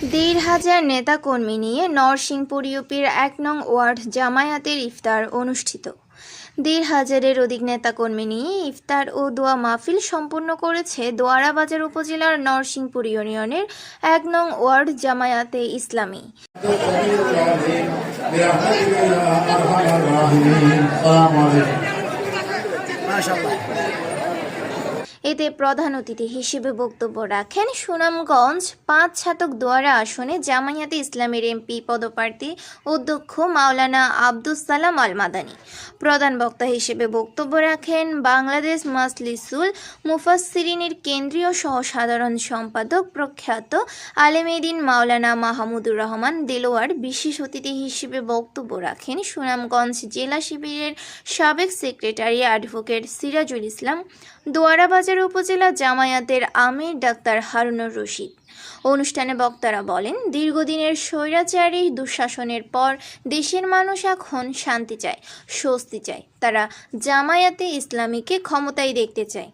দেড় হাজার নেতাকর্মী নিয়ে নরসিংপুর ইউপির এক নং ওয়ার্ড জামায়াতের ইফতার অনুষ্ঠিত। দেড় হাজারের অধিক নেতাকর্মী নিয়ে ইফতার ও দোয়া মাহফিল সম্পন্ন করেছে দোয়ারাবাজার উপজেলার নরসিংপুর ইউনিয়নের এক নং ওয়ার্ড জামায়াতে ইসলামী। মাশাআল্লাহ। এতে প্রধান অতিথি হিসেবে বক্তব্য রাখেন সুনামগঞ্জ পাঁচ ছাতক দোয়ারা আসনে জামায়াতে ইসলামের এমপি পদপ্রার্থী অধ্যক্ষ মাওলানা আব্দুস সালাম আল মাদানী প্রধান বক্তা হিসেবে বক্তব্য রাখেন বাংলাদেশ মাজলিসুল মুফাসসিরিনের কেন্দ্রীয় সহ সাধারণ সম্পাদক প্রখ্যাত আলেমেদিন মাওলানা মাহমুদুর রহমান দেলোয়ার বিশেষ অতিথি হিসেবে বক্তব্য রাখেন সুনামগঞ্জ জেলা শিবিরের সাবেক সেক্রেটারি অ্যাডভোকেট সিরাজুল ইসলাম। দোয়ারাবাজার উপজেলা জামায়াতের আমির ডাক্তার হারুনুর রশিদ। অনুষ্ঠানে বক্তারা বলেন, দীর্ঘদিনের স্বৈরাচারী দুঃশাসনের পর দেশের মানুষ এখন শান্তি চায়, স্বস্তি চায়। তারা জামায়াতে ইসলামীকে ক্ষমতায় দেখতে চায়।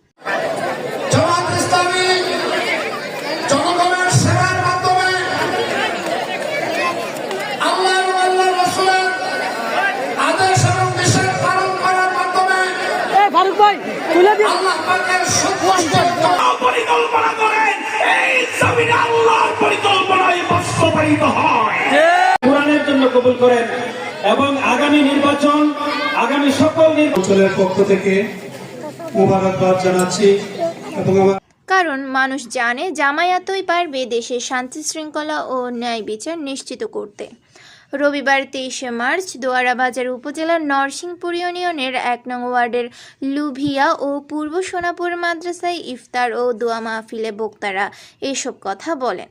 এ তুলে দিন। আল্লাহ পাকের সন্তুষ্ট পরিকল্পনা করেন এই জমিনে আল্লাহর পরিকল্পনায় বাস্তবায়িত হয়। কোরআনের জন্য কবুল করেন এবং আগামী নির্বাচন আগামী সকল নির্বাচন অঞ্চলের পক্ষ থেকে মোবারকবাদ জানাচ্ছি এবং আমার কারণ মানুষ জানে জামায়াতই পারবে দেশের শান্তি শৃঙ্খলা ও ন্যায় বিচার নিশ্চিত করতে। রবিবার তেইশে মার্চ দোয়ারাবাজার উপজেলার নরসিংপুর ইউনিয়নের এক নং ওয়ার্ডের লুভিয়া ও পূর্ব সোনাপুর মাদ্রাসায় ইফতার ও দোয়া মাহফিলে বক্তারা এসব কথা বলেন।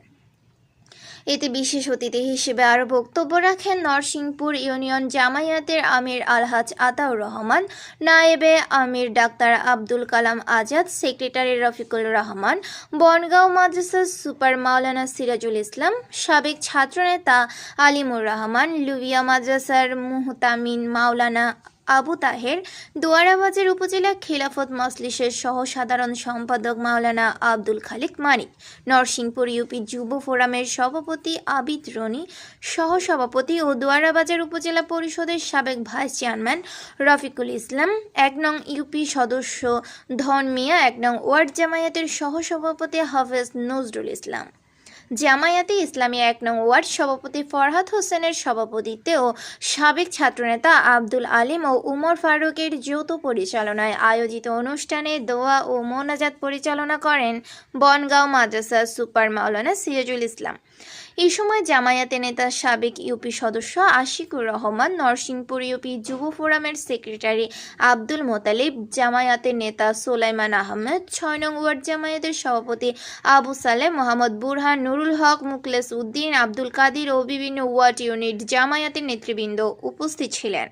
এতে বিশেষ অতিথি হিসেবে আরও বক্তব্য রাখেন নরসিংপুর ইউনিয়ন জামায়াতের আমির আলহাজ আতাউর রহমান, নায়েবে আমির ডাক্তার আব্দুল কালাম আজাদ, সেক্রেটারি রফিকুল রহমান, বনগাঁও মাদ্রাসার সুপার মাওলানা সিরাজুল ইসলাম, সাবেক ছাত্রনেতা আলিমুর রহমান, লুবিয়া মাদ্রাসার মুহতামিন মাওলানা আবু তাহের দোয়ারাবাজার উপজেলা খিলাফত মজলিসের সহ সাধারণ সম্পাদক মাওলানা আব্দুল খালিক মানিক, নরসিংপুর ইউপি যুব ফোরামের সভাপতি আবিদ রনি সহ সভাপতি ও দোয়ারাবাজার উপজেলা পরিষদের সাবেক ভাইস চেয়ারম্যান রফিকুল ইসলাম, এক নং ইউপি সদস্য ধন মিয়া, এক নং ওয়ার্ড জামায়াতের সহ সভাপতি হাফেজ নজরুল ইসলাম। জামায়াতে ইসলামী এক নং ওয়ার্ড সভাপতি ফরহাদ হোসেনের সভাপতিত্বেও সাবেক ছাত্রনেতা আব্দুল আলিম ও উমর ফারুকের যৌথ পরিচালনায় আয়োজিত অনুষ্ঠানে দোয়া ও মোনাজাত পরিচালনা করেন বনগাঁও মাদ্রাসা সুপার মাওলানা সিরাজুল ইসলাম। সময় জামায়াতে নেতা সাবেক ইউপি সদস্য আশিকুর রহমান, নরসিংপুর ইউপি যুব ফোরামের সেক্রেটারি আব্দুল মোতালিব জামায়াতের নেতা সোলাইমান আহমেদ, ছয় নং ওয়ার্ড জামায়াতের সভাপতি আবু সালে মোহাম্মদ বুরহান, নুরুল হক মুকলেস উদ্দিন, আব্দুল কাদির ও বিভিন্ন ওয়ার্ড ইউনিট জামায়াতের নেতৃবৃন্দ উপস্থিত ছিলেন।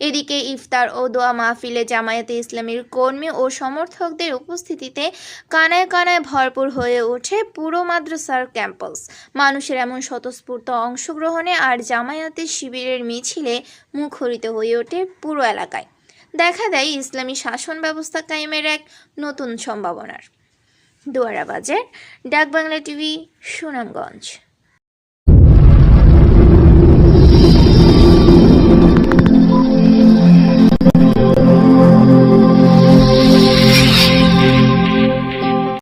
এদিকে ইফতার ও দোয়া মাহফিলে জামায়াতে ইসলামীর কর্মী ও সমর্থকদের উপস্থিতিতে কানায় কানায় ভরপুর হয়ে ওঠে পুরো মাদ্রাসার ক্যাম্পাস। মানুষের এমন স্বতঃস্ফূর্ত অংশগ্রহণে আর জামায়াতের শিবিরের মিছিলে মুখরিত হয়ে ওঠে পুরো এলাকায়। দেখা দেয় ইসলামী শাসন ব্যবস্থা কায়েমের এক নতুন সম্ভাবনার। দোয়ারাবাজার ডাকবাংলা টিভি, সুনামগঞ্জ।